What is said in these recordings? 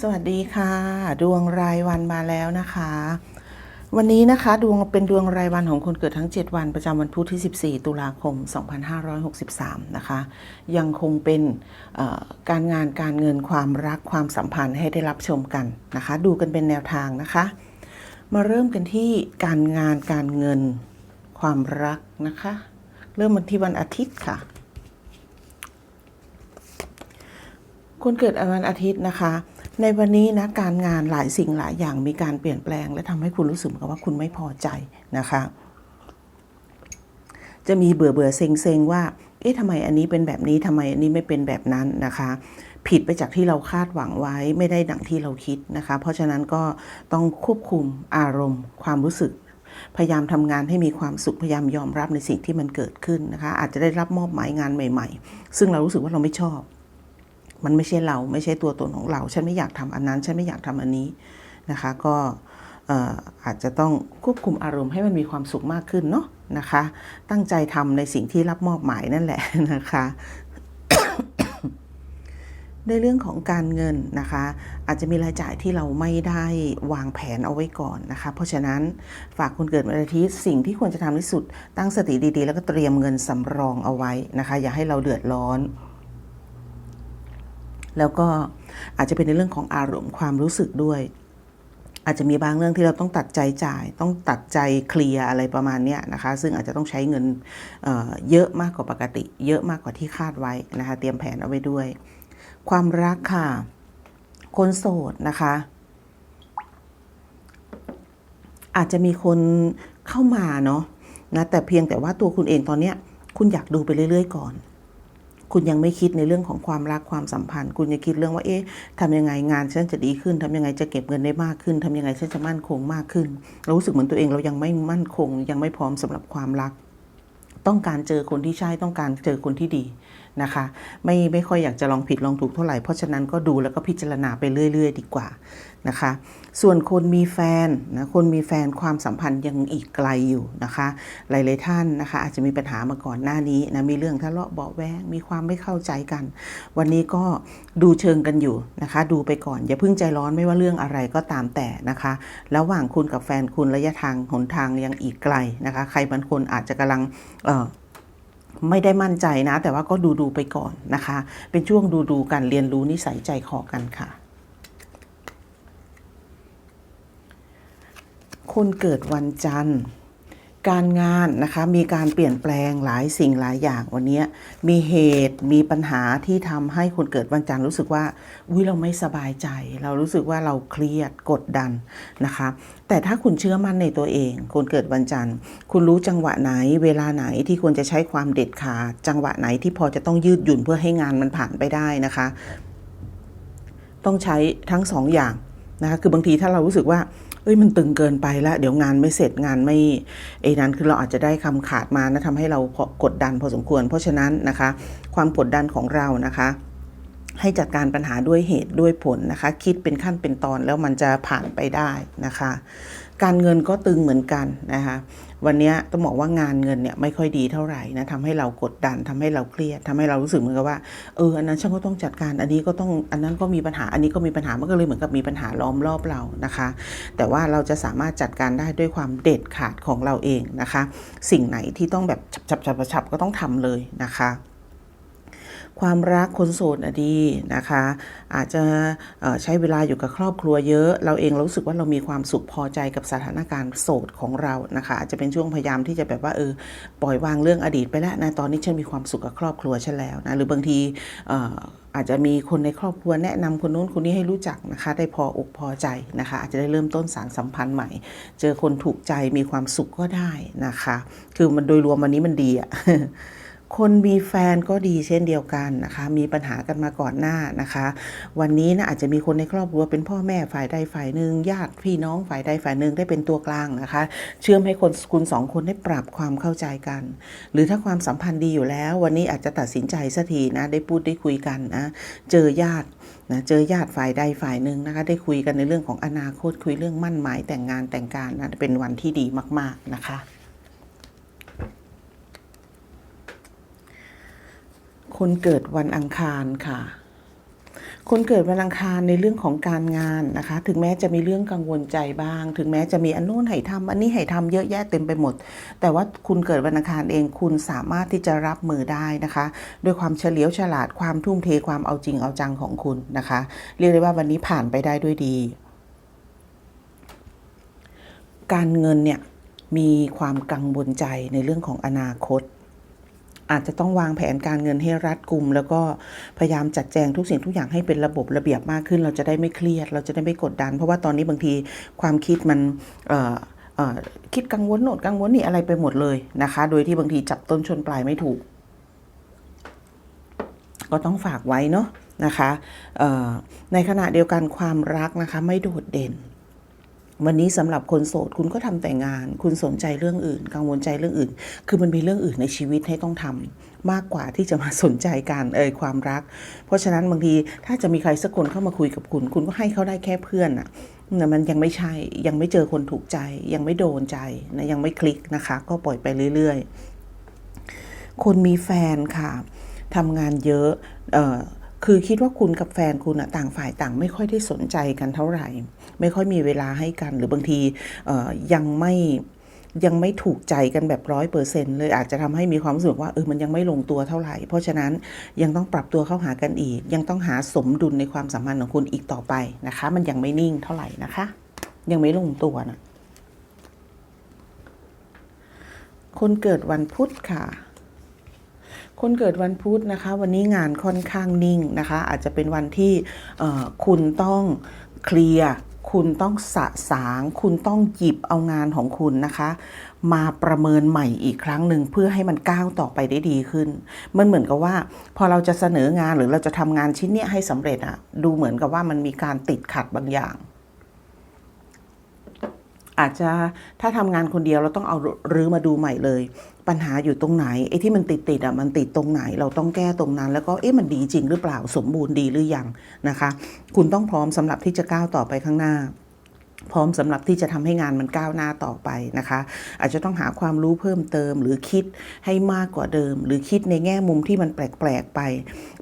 สวัสดีค่ะ ดวงรายวันมาแล้วนะคะ วันนี้นะคะดวงเป็นดวงรายวันของคนเกิดทั้ง 7 วันประจำวันพุธที่ 14 ตุลาคม 2563 นะคะ ยังคงเป็นการงานการเงินความรักความสัมพันธ์ให้ได้รับชมกันนะคะ ดูกันเป็นแนวทางนะคะ มาเริ่มกันที่การงานการเงินความรักนะคะ เริ่มวันที่วันอาทิตย์ค่ะคนเกิดวันอาทิตย์นะคะ ในวันนี้นะการงานหลายสิ่งหลายอย่างมีการเปลี่ยนแปลง และทำให้คุณรู้สึกกับว่าคุณไม่พอใจนะคะ จะมีเบื่อเบื่อเซ็งเซ็งว่า เอ๊ะทำไมอันนี้เป็นแบบนี้ทำไมอันนี้ไม่เป็นแบบนั้นนะคะ ผิดไปจากที่เราคาดหวังไว้ไม่ได้ดังที่เราคิดนะคะ เพราะฉะนั้นก็ต้องควบคุมอารมณ์ ความรู้สึกพยายามทำงานให้มีความสุขพยายามยอมรับในสิ่งที่มันเกิดขึ้นนะคะ อาจจะได้รับมอบหมายงานใหม่ ๆ ซึ่งเรารู้สึกว่าเราไม่ชอบ มันไม่ใช่เราไม่ใช่ตัวตนของเรา ฉันไม่อยากทำอันนั้น ฉันไม่อยากทำอันนี้นะคะ ก็เอ่อาจจะต้องควบคุมอารมณ์ให้มันมีความสุขมากขึ้นเนาะนะคะ ตั้งใจทำในสิ่งที่รับมอบหมายนั่นแหละนะคะในเรื่องของการเงินนะคะ อาจจะมีรายจ่ายที่เราไม่ได้วางแผนเอาไว้ก่อนนะคะ เพราะฉะนั้นฝากคนเกิดวันอาทิตย์สิ่งที่ควรจะทำที่สุด ตั้งสติดีๆ แล้วก็เตรียมเงินสำรองเอาไว้นะคะ อย่าให้เราเดือดร้อน แล้วก็อาจจะเป็นในเรื่องของอารมณ์ความรู้สึกด้วย อาจจะมีบางเรื่องที่เราต้องตัดใจจ่าย ต้องตัดใจเคลียร์อะไรประมาณนี้นะคะ ซึ่งอาจจะต้องใช้เงินเเยอะมากกว่าปกติ เยอะมากกว่าที่คาดไว้นะคะ เตรียมแผนเอาไว้ด้วย ความรักค่ะ คนโสดนะคะ อาจจะมีคนเข้ามาเนาะนะแต่เพียงแต่ว่าตัวคุณเองตอนเนี้ยคุณอยากดูไปเรื่อย ๆ ก่อน คุณยังไม่คิดในเรื่องของความรักความสัมพันธ์ คุณยังคิดเรื่องว่าเอ๊ะทำยังไงงานฉันจะดีขึ้นทำยังไงจะเก็บเงินได้มากขึ้นทำยังไงฉันจะมั่นคงมากขึ้น เรารู้สึกเหมือนตัวเองเรายังไม่มั่นคง ยังไม่พร้อมสำหรับความรัก ต้องการเจอคนที่ใช่ต้องการเจอคนที่ดี นะคะ ไม่ไม่ค่อยอยากจะลองผิดลองถูกเท่าไหร่ เพราะฉะนั้นก็ดูแล้วก็พิจารณาไปเรื่อย ๆ ดีกว่านะคะ ส่วนคนมีแฟนนะคนมีแฟนความสัมพันธ์ยังอีกไกลอยู่นะคะ หลาย ๆ ท่านนะคะ อาจจะมีปัญหามาก่อนหน้านี้นะมีเรื่องทะเลาะเบาแวงมีความไม่เข้าใจกัน วันนี้ก็ดูเชิงกันอยู่นะคะ ดูไปก่อนอย่าเพิ่งใจร้อนไม่ว่าเรื่องอะไรก็ตามแต่นะคะระหว่างคุณกับแฟนคุณระยะทางหนทางยังอีกไกลนะคะ ใครบางคนอาจจะกำลังเอ่อ ไม่ได้มั่นใจนะ แต่ว่าก็ดูดูๆไปก่อนนะคะ เป็นช่วงดูดูๆกันเรียนรู้นิสัยใจคอกันค่ะ คนเกิดวันจันทร์ การงานนะคะมีการเปลี่ยนแปลงหลายสิ่งหลายอย่างวันนี้มีเหตุมีปัญหาที่ทำให้คนเกิดวันจันทร์รู้สึกว่าอุ้ยเราไม่สบายใจ เรารู้สึกว่าเราเครียดกดดันนะคะ แต่ถ้าคุณเชื่อมั่นในตัวเอง คนเกิดวันจันทร์ คุณรู้จังหวะไหน เวลาไหนที่ควรจะใช้ความเด็ดขาดจังหวะไหนที่พอจะต้องยืดหยุ่นเพื่อให้งานมันผ่านไปได้นะคะ ต้องใช้ทั้งสองอย่างนะคะคือบางทีถ้าเรารู้สึกว่า เอ้ยมันตึงเกินไปแล้วเดี๋ยวงานไม่เสร็จงานไม่ไอ้นั้นคือเราอาจจะได้คำขาดมานะทำให้เรากดดันพอสมควร เพราะฉะนั้นนะคะ ความกดดันของเรานะคะให้จัดการปัญหาด้วยเหตุด้วยผลนะคะ คิดเป็นขั้นเป็นตอนแล้วมันจะผ่านไปได้นะคะ การเงินก็ตึงเหมือนกันนะคะ วันนี้ต้องบอกว่างานเงินเนี่ยไม่ค่อยดีเท่าไหร่นะทำให้เรากดดันทำให้เราเครียดทำให้เรารู้สึกเหมือนกับว่าเอออันนั้นฉันก็ต้องจัดการอันนี้ก็ต้องอันนั้นก็มีปัญหาอันนี้ก็มีปัญหามันก็เลยเหมือนกับมีปัญหาล้อมรอบเรานะคะ แต่ว่าเราจะสามารถจัดการได้ด้วยความเด็ดขาดของเราเองนะคะ สิ่งไหนที่ต้องแบบฉับฉับฉับฉับก็ต้องทำเลยนะคะ ความรักคนโสดอดีนะคะ อาจจะใช้เวลาอยู่กับครอบครัวเยอะ เราเองรู้สึกว่าเรามีความสุขพอใจกับสถานการณ์โสดของเรานะคะอาจจะเป็นช่วงพยายามที่จะแบบว่าเออปล่อยวางเรื่องอดีตไปแล้วนะตอนนี้ฉันมีความสุขกับครอบครัวฉันแล้วนะหรือบางทีเอ่ออาจจะมีคนในครอบครัวแนะนำคนนู้นคนนี้ให้รู้จักนะคะ ได้พออกพอใจนะคะ อาจจะได้เริ่มต้นสารสัมพันธ์ใหม่ เจอคนถูกใจมีความสุขก็ได้นะคะ คือมันโดยรวมวันนี้มันดีอะ คนมีแฟนก็ดีเช่นเดียวกันนะคะ มีปัญหากันมาก่อนหน้านะคะ วันนี้นะอาจจะมีคนในครอบครัวเป็นพ่อแม่ฝ่ายใดฝ่ายหนึ่งญาติพี่น้องฝ่ายใดฝ่ายหนึ่งได้เป็นตัวกลางนะคะ เชื่อมให้คนคุณสองคนได้ปรับความเข้าใจกัน หรือถ้าความสัมพันธ์ดีอยู่แล้ว วันนี้อาจจะตัดสินใจสักทีนะได้พูดได้คุยกันนะเจอญาตินะเจอญาติฝ่ายใดฝ่ายหนึ่งนะคะ ได้คุยกันในเรื่องของอนาคตคุยเรื่องมั่นหมายแต่งงานแต่งการนะเป็นวันที่ดีมาก ๆนะคะ คนเกิดวันอังคารค่ะ คนเกิดวันอังคารในเรื่องของการงานนะคะ ถึงแม้จะมีเรื่องกังวลใจบ้าง ถึงแม้จะมีอันนู้นให้ทำอันนี้ให้ทำเยอะแยะเต็มไปหมด แต่ว่าคุณเกิดวันอังคารเองคุณสามารถที่จะรับมือได้นะคะ ด้วยความเฉลียวฉลาดความทุ่มเทความเอาจริงเอาจังของคุณนะคะ เรียกได้ว่าวันนี้ผ่านไปได้ด้วยดี การเงินเนี่ยมีความกังวลใจในเรื่องของอนาคต อาจจะต้องวางแผนการเงินให้รัดกุม แล้วก็พยายามจัดแจงทุกสิ่งทุกอย่างให้เป็นระบบระเบียบมากขึ้น เราจะได้ไม่เครียด เราจะได้ไม่กดดัน เพราะว่าตอนนี้บางทีความคิดมันคิดกังวลโน่นกังวลนี่อะไรไปหมดเลยนะคะ โดยที่บางทีจับต้นชนปลายไม่ถูก ก็ต้องฝากไว้เนาะนะคะในขณะเดียวกันความรักนะคะไม่โดดเด่น วันนี้สำหรับคนโสดคุณก็ทำแต่งาน คุณสนใจเรื่องอื่น กังวลใจเรื่องอื่น คือมันมีเรื่องอื่นในชีวิตให้ต้องทำมากกว่าที่จะมาสนใจการเอ่ยความรัก เพราะฉะนั้นบางทีถ้าจะมีใครสักคนเข้ามาคุยกับคุณ คุณก็ให้เขาได้แค่เพื่อนอะแต่มันยังไม่ใช่ยังไม่เจอคนถูกใจ ยังไม่โดนใจนะยังไม่คลิกนะคะ ก็ปล่อยไปเรื่อย ๆ คนมีแฟนค่ะทำงานเยอะเอ่อ คือคิดว่าคุณกับแฟนคุณอะต่างฝ่ายต่างไม่ค่อยได้สนใจกันเท่าไหร่ ไม่ค่อยมีเวลาให้กัน หรือบางทียังไม่ยังไม่ถูกใจกันแบบร้อยเปอร์เซ็นเลยอาจจะทำให้มีความรู้สึกว่าเออมันยังไม่ลงตัวเท่าไหร่ เพราะฉะนั้นยังต้องปรับตัวเข้าหากันอีก ยังต้องหาสมดุลในความสัมพันธ์ของคุณอีกต่อไปนะคะ มันยังไม่นิ่งเท่าไหร่นะคะ ยังไม่ลงตัวนะคนเกิดวันพุธค่ะ คนเกิดวันพุธนะคะ วันนี้งานค่อนข้างนิ่งนะคะ อาจจะเป็นวันที่คุณต้องเคลียร์คุณต้องสะสาง คุณต้องหยิบเอางานของคุณนะคะ มาประเมินใหม่อีกครั้งหนึ่งเพื่อให้มันก้าวต่อไปได้ดีขึ้น มันเหมือนกับว่า พอเราจะเสนองานหรือเราจะทำงานชิ้นเนี้ยให้สำเร็จอะดูเหมือนกับว่ามันมีการติดขัดบางอย่าง อาจจะถ้าทำงานคนเดียวเราต้องเอารื้อมาดูใหม่เลย ปัญหาอยู่ตรงไหนไอ้ที่มันติดติดอะมันติดตรงไหน เราต้องแก้ตรงนั้น แล้วก็เอ๊ะมันดีจริงหรือเปล่าสมบูรณ์ดีหรือยังนะคะ คุณต้องพร้อมสำหรับที่จะก้าวต่อไปข้างหน้า พร้อมสำหรับที่จะทำให้งานมันก้าวหน้าต่อไปนะคะ อาจจะต้องหาความรู้เพิ่มเติม หรือคิดให้มากกว่าเดิม หรือคิดในแง่มุมที่มันแปลกๆไป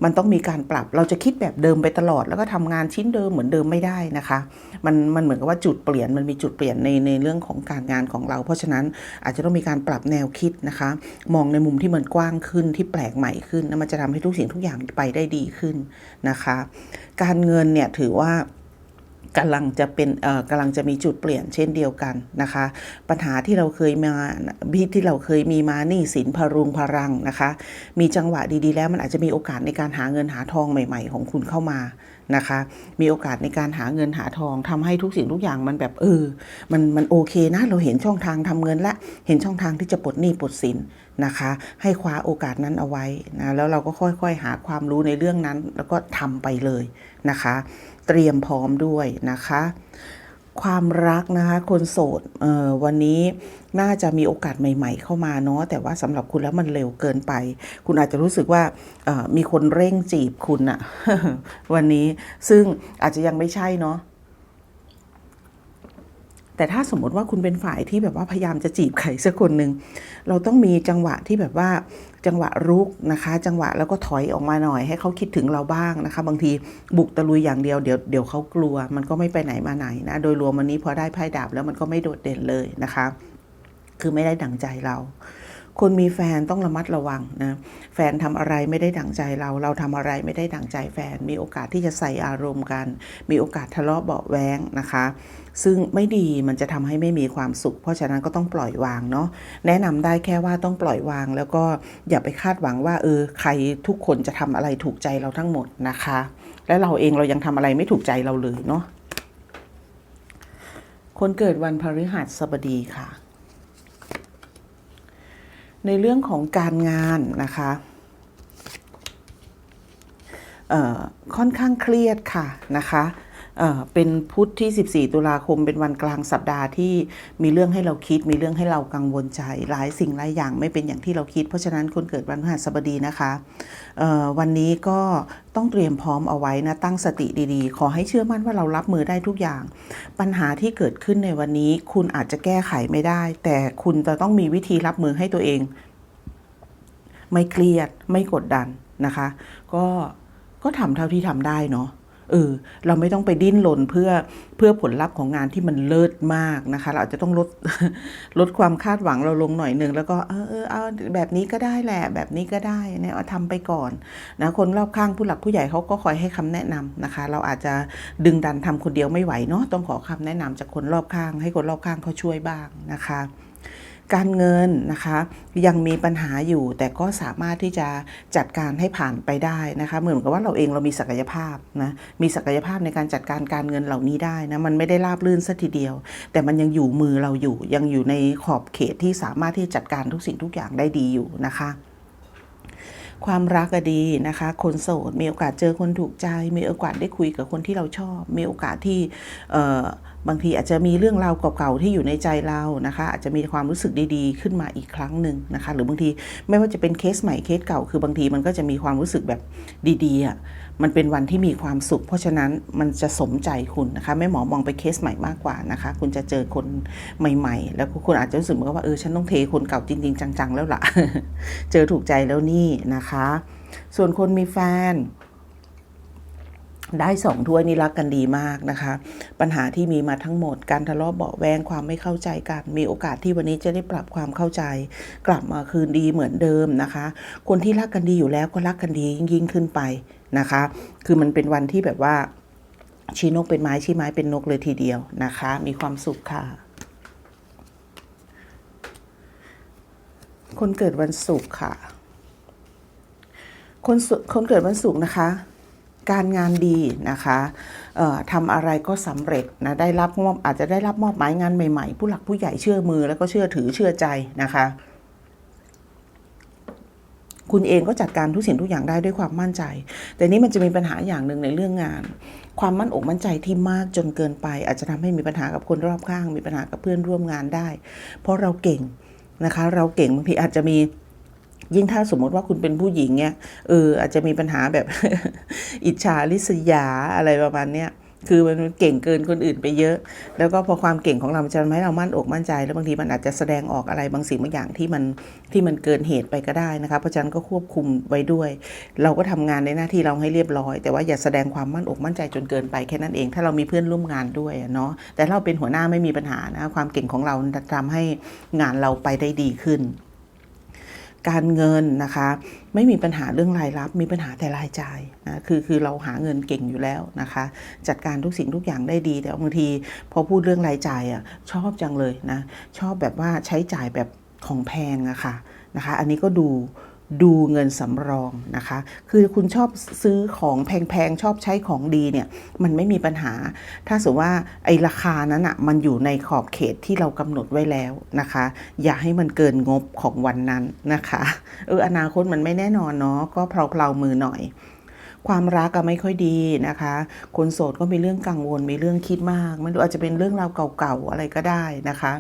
มันต้องมีการปรับเราจะคิดแบบเดิมไปตลอด แล้วก็ทำงานชิ้นเดิมเหมือนเดิมไม่ได้นะคะมันมันเหมือนกับว่าจุดเปลี่ยนมันมีจุดเปลี่ยนในในเรื่องของการงานของเรา เพราะฉะนั้นอาจจะต้องมีการปรับแนวคิดนะคะ มองในมุมที่มันกว้างขึ้นที่แปลกใหม่ขึ้นแล้วมันจะทำให้ทุกสิ่งทุกอย่างไปได้ดีขึ้นนะคะ การเงินเนี่ยถือว่า กำลังจะเป็นเอ่อกำลังจะมีจุดเปลี่ยนเช่นเดียวกันนะคะ ปัญหาที่เราเคยมาบิที่เราเคยมีมาหนี้สินพรุงพรังนะคะ มีจังหวะดีๆ แล้วมันอาจจะมีโอกาสในการหาเงินหาทองใหม่ ๆ ของคุณเข้ามานะคะ มีโอกาสในการหาเงินหาทองทำให้ทุกสิ่งทุกอย่างมันแบบเออมันมันโอเคนะ เราเห็นช่องทางทำเงินและเห็นช่องทางที่จะปลดหนี้ปลดสินนะคะ ให้คว้าโอกาสนั้นเอาไว้นะแล้วเราก็ค่อยๆหาความรู้ในเรื่องนั้น แล้วก็ทำไปเลยนะคะ ตรียมพร้อมด้วยนะคะ ความรักนะคะ คนโสดวันนี้น่าจะมีโอกาสใหม่ ๆ เข้ามาเนาะแต่ว่าสำหรับคุณแล้วมันเร็วเกินไป คุณอาจจะรู้สึกว่ามีคนเร่งจีบคุณอะวันนี้ซึ่งอาจจะยังไม่ใช่เนาะ แต่ถ้าสมมติว่าคุณเป็นฝ่ายที่แบบว่าพยายามจะจีบใครสักคนหนึ่งเราต้องมีจังหวะที่แบบว่าจังหวะรุกนะคะ จังหวะแล้วก็ถอยออกมาหน่อย ให้เขาคิดถึงเราบ้างนะคะ บางทีบุกตะลุยอย่างเดียวเดี๋ยวเดี๋ยวเขากลัว มันก็ไม่ไปไหนมาไหนนะโดยรวมวันนี้พอได้ไพ่ดาบแล้วมันก็ไม่โดดเด่นเลยนะคะ คือไม่ได้ดั่งใจเรา คนมีแฟนต้องระมัดระวังนะแฟนทำอะไรไม่ได้ดั่งใจเรา เราทำอะไรไม่ได้ดั่งใจแฟน มีโอกาสที่จะใส่อารมณ์กัน มีโอกาสทะเลาะเบาแว้งนะคะ ซึ่งไม่ดีมันจะทำให้ไม่มีความสุข เพราะฉะนั้นก็ต้องปล่อยวางเนาะแนะนำได้แค่ว่าต้องปล่อยวาง แล้วก็อย่าไปคาดหวังว่าเออใครทุกคนจะทำอะไรถูกใจเราทั้งหมดนะคะ และเราเองเรายังทำอะไรไม่ถูกใจเราเลยเนาะคนเกิดวันพฤหัสบดีค่ะ ในเรื่องของการงานนะคะเอ่อค่อนข้างเครียดค่ะนะคะ เป็นพุธที่ 14 ตุลาคม เป็นวันกลางสัปดาห์ที่มีเรื่องให้เราคิด มีเรื่องให้เรากังวลใจ หลายสิ่งหลายอย่างไม่เป็นอย่างที่เราคิด เพราะฉะนั้นคนเกิดวันพฤหัสบดีนะคะวันนี้ก็ต้องเตรียมพร้อมเอาไว้นะตั้งสติดีๆ ขอให้เชื่อมั่นว่าเรารับมือได้ทุกอย่าง ปัญหาที่เกิดขึ้นในวันนี้ คุณอาจจะแก้ไขไม่ได้ แต่คุณจะต้องมีวิธีรับมือให้ตัวเอง ไม่เครียดไม่กดดันนะคะ ก็ก็ทำเท่าที่ทำได้เนาะ เออเราไม่ต้องไปดิ้นรนเพื่อเพื่อผลลัพธ์ของงานที่มันเลิศมากนะคะ เราอาจจะต้องลดลดความคาดหวังเราลงหน่อยหนึ่งแล้วก็เออเออเอาแบบนี้ก็ได้แหละ แบบนี้ก็ได้เนี่ยเอาทำไปก่อนนะคนรอบข้างผู้หลักผู้ใหญ่เขาก็คอยให้คำแนะนำนะคะ เราอาจจะดึงดันทำคนเดียวไม่ไหวเนาะต้องขอคำแนะนำจากคนรอบข้าง ให้คนรอบข้างเขาช่วยบ้างนะคะ การเงินนะคะยังมีปัญหาอยู่แต่ก็สามารถที่จะจัดการให้ผ่านไปได้นะคะเหมือนกับว่าเราเองเรามีศักยภาพนะมีศักยภาพในการจัดการการเงินเหล่านี้ได้นะมันไม่ได้ราบรื่นสัทีเดียว แต่มันยังอยู่มือเราอยู่ ยังอยู่ในขอบเขตที่สามารถที่จัดการทุกสิ่งทุกอย่างได้ดีอยู่นะคะความรักก็ดีนะคะ คนโสดมีโอกาสเจอคนถูกใจ มีโอกาสได้คุยกับคนที่เราชอบ มีโอกาสที่เออ บางทีอาจจะมีเรื่องราวเก่าๆที่อยู่ในใจเรานะคะ อาจจะมีความรู้สึกดีๆ ขึ้นมาอีกครั้งหนึ่งนะคะ หรือบางทีไม่ว่าจะเป็นเคสใหม่เคสเก่า คือบางทีมันก็จะมีความรู้สึกแบบดีๆอะมันเป็นวันที่มีความสุข เพราะฉะนั้นมันจะสมใจคุณนะคะแม่หมอมองไปเคสใหม่มากกว่านะคะ คุณจะเจอคนใหม่ ๆ แล้วคุณอาจจะรู้สึกเหมือนกับว่าเออฉันต้องเทคนเก่าจริง ๆ จังๆ แล้วล่ะ เจอถูกใจแล้วนี่นะคะ ส่วนคนมีแฟน ได้สองถ้วยนี่รักกันดีมากนะคะ ปัญหาที่มีมาทั้งหมด การทะเลาะเบาแวงความไม่เข้าใจกัน มีโอกาสที่วันนี้จะได้ปรับความเข้าใจ กลับมาคืนดีเหมือนเดิมนะคะ คนที่รักกันดีอยู่แล้วก็รักกันดียิ่งขึ้นไปนะคะ คือมันเป็นวันที่แบบว่าชี้นกเป็นไม้ชี้ไม้เป็นนกเลยทีเดียวนะคะ มีความสุขค่ะ คนเกิดวันศุกร์ค่ะ คนคนเกิดวันศุกร์นะคะ การงานดีนะคะเอ่อทำอะไรก็สำเร็จนะได้รับมอบอาจจะได้รับมอบหมายงานใหม่ๆ ผู้หลักผู้ใหญ่เชื่อมือแล้วก็เชื่อถือเชื่อใจนะคะ คุณเองก็จัดการทุกสิ่งทุกอย่างได้ด้วยความมั่นใจ แต่นี้มันจะมีปัญหาอย่างหนึ่งในเรื่องงาน ความมั่นอกมั่นใจที่มากจนเกินไป อาจจะทำให้มีปัญหากับคนรอบข้าง มีปัญหากับเพื่อนร่วมงานได้ เพราะเราเก่งนะคะ เราเก่งบางทีอาจจะมี ยิ่งถ้าสมมติว่าคุณเป็นผู้หญิงเนี่ยเอออาจจะมีปัญหาแบบอิจฉาริษยาอะไรประมาณเนี้ยคือมันเก่งเกินคนอื่นไปเยอะ แล้วก็พอความเก่งของเราจะทำให้เรามั่นอกมั่นใจ แล้วบางทีมันอาจจะแสดงออกอะไรบางสิ่งบางอย่างที่มันที่มันเกินเหตุไปก็ได้นะคะ เพราะฉะนั้นก็ควบคุมไว้ด้วย เราก็ทำงานในหน้าที่เราให้เรียบร้อย แต่ว่าอย่าแสดงความมั่นอกมั่นใจจนเกินไปแค่นั้นเอง ถ้าเรามีเพื่อนร่วมงานด้วยเนาะ แต่เราเป็นหัวหน้าไม่มีปัญหานะ ความเก่งของเราจะทำให้งานเราไปได้ดีขึ้น การเงินนะคะ ไม่มีปัญหาเรื่องรายรับ มีปัญหาแต่รายจ่ายนะคือคือเราหาเงินเก่งอยู่แล้วนะคะ จัดการทุกสิ่งทุกอย่างได้ดี แต่บางทีพอพูดเรื่องรายจ่ายอะชอบจังเลยนะ ชอบแบบว่าใช้จ่ายแบบของแพงอะค่ะนะคะ อันนี้ก็ดู ดูเงินสำรองนะคะ คือคุณชอบซื้อของแพงๆ ชอบใช้ของดีเนี่ย มันไม่มีปัญหา ถ้าสมมติว่าไอ้ราคานั้นอะมันอยู่ในขอบเขตที่เรากำหนดไว้แล้วนะคะ อย่าให้มันเกินงบของวันนั้นนะคะเอออนาคตมันไม่แน่นอนเนาะก็เพลาๆมือหน่อยความรักก็ไม่ค่อยดีนะคะ คนโสดก็มีเรื่องกังวล มีเรื่องคิดมากม่รู้อาจจะเป็นเรื่องราวเก่าๆอะไรก็ได้นะคะ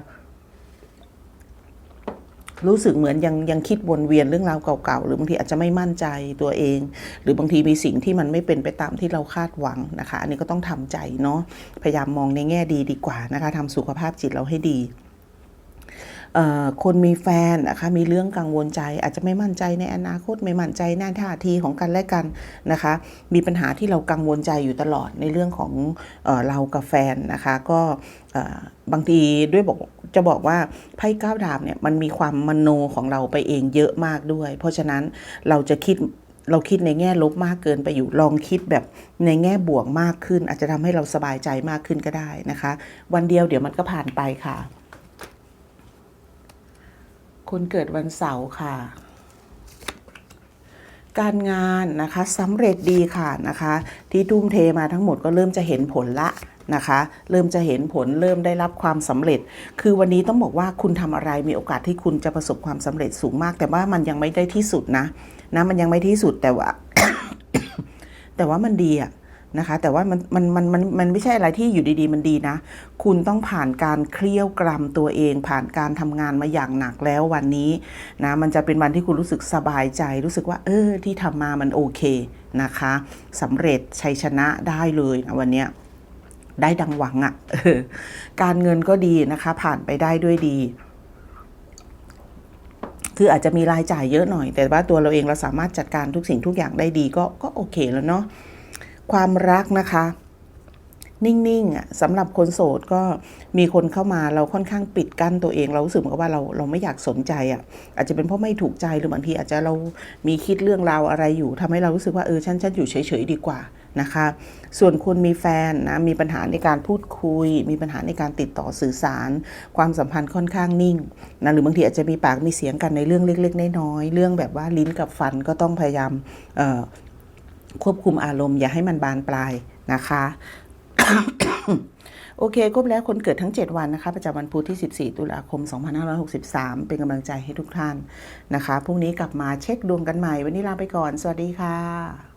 รู้สึกเหมือนยังยังคิดวนเวียนเรื่องราวเก่าๆ หรือบางทีอาจจะไม่มั่นใจตัวเอง หรือบางทีมีสิ่งที่มันไม่เป็นไปตามที่เราคาดหวังนะคะ อันนี้ก็ต้องทำใจเนาะพยายามมองในแง่ดีดีกว่านะคะทำสุขภาพจิตเราให้ดีคนมีแฟนนะคะมีเรื่องกังวลใจ อาจจะไม่มั่นใจในอนาคตไม่มั่นใจหน้าท่าทีของกันและกันนะคะ มีปัญหาที่เรากังวลใจอยู่ตลอดในเรื่องของเออเรากับแฟนนะคะ ก็บางทีด้วยบอก จะบอกว่าไพ่ก้าวดาบเนี่ยมันมีความมโนของเราไปเองเยอะมากด้วย เพราะฉะนั้นเราจะคิดเราคิดในแง่ลบมากเกินไปอยู่ลองคิดแบบในแง่บวกมากขึ้น อาจจะทำให้เราสบายใจมากขึ้นก็ได้นะคะ วันเดียวเดี๋ยวมันก็ผ่านไปค่ะ คนเกิดวันเสาร์ค่ะ การงานนะคะสำเร็จดีค่ะนะคะ ที่ทุ่มเทมาทั้งหมดก็เริ่มจะเห็นผลละนะคะ เริ่มจะเห็นผลเริ่มได้รับความสำเร็จ คือวันนี้ต้องบอกว่าคุณทำอะไรมีโอกาสที่คุณจะประสบความสำเร็จสูงมาก แต่ว่ามันยังไม่ได้ที่สุดนะนะมันยังไม่ที่สุดแต่ว่า แต่ว่ามันดีอะ นะคะ แต่ว่ามันมันมันมันมันไม่ใช่อะไรที่อยู่ดีๆ มันดีนะ คุณต้องผ่านการเคลี้ยวกรำตัวเอง ผ่านการทำงานมาอย่างหนักแล้ววันนี้นะมันจะเป็นวันที่คุณรู้สึกสบายใจ รู้สึกว่า เออ ที่ทำมามันโอเคนะคะสำเร็จชัยชนะได้เลยนะวันเนี้ยได้ดังหวังอะ่ะการเงินก็ดีนะคะ ผ่านไปได้ด้วยดีคืออาจจะมีรายจ่ายเยอะหน่อย แต่ว่าตัวเราเองเราสามารถจัดการทุกสิ่งทุกอย่างได้ดีก็ก็โอเคแล้วเนาะ ความรักนะคะ นิ่งๆอะสำหรับคนโสดก็มีคนเข้ามาเราค่อนข้างปิดกั้นตัวเอง เรารู้สึกเหมือนกับว่าเราเราไม่อยากสนใจอะ อาจจะเป็นเพราะไม่ถูกใจหรือบางทีอาจจะเรามีคิดเรื่องราวอะไรอยู่ทำให้เรารู้สึกว่าเออฉันฉันอยู่เฉยๆดีกว่านะคะ ส่วนคุณมีแฟนนะมีปัญหาในการพูดคุย มีปัญหาในการติดต่อสื่อสาร ความสัมพันธ์ค่อนข้างนิ่งนะหรือบางทีอาจจะมีปากมีเสียงกันในเรื่องเล็ก ๆ น้อยๆเรื่องแบบว่าลิ้นกับฟันก็ต้องพยายาม ควบคุมอารมณ์อย่าให้มันบานปลายนะคะโอเคครบแล้วคนเกิดทั้ง 7 วันนะคะ ประจำวันพุธที่ 14 ตุลาคม 2563 เป็นกำลังใจให้ทุกท่านนะคะพรุ่งนี้กลับมาเช็คดวงกันใหม่ วันนี้ลาไปก่อน สวัสดีค่ะ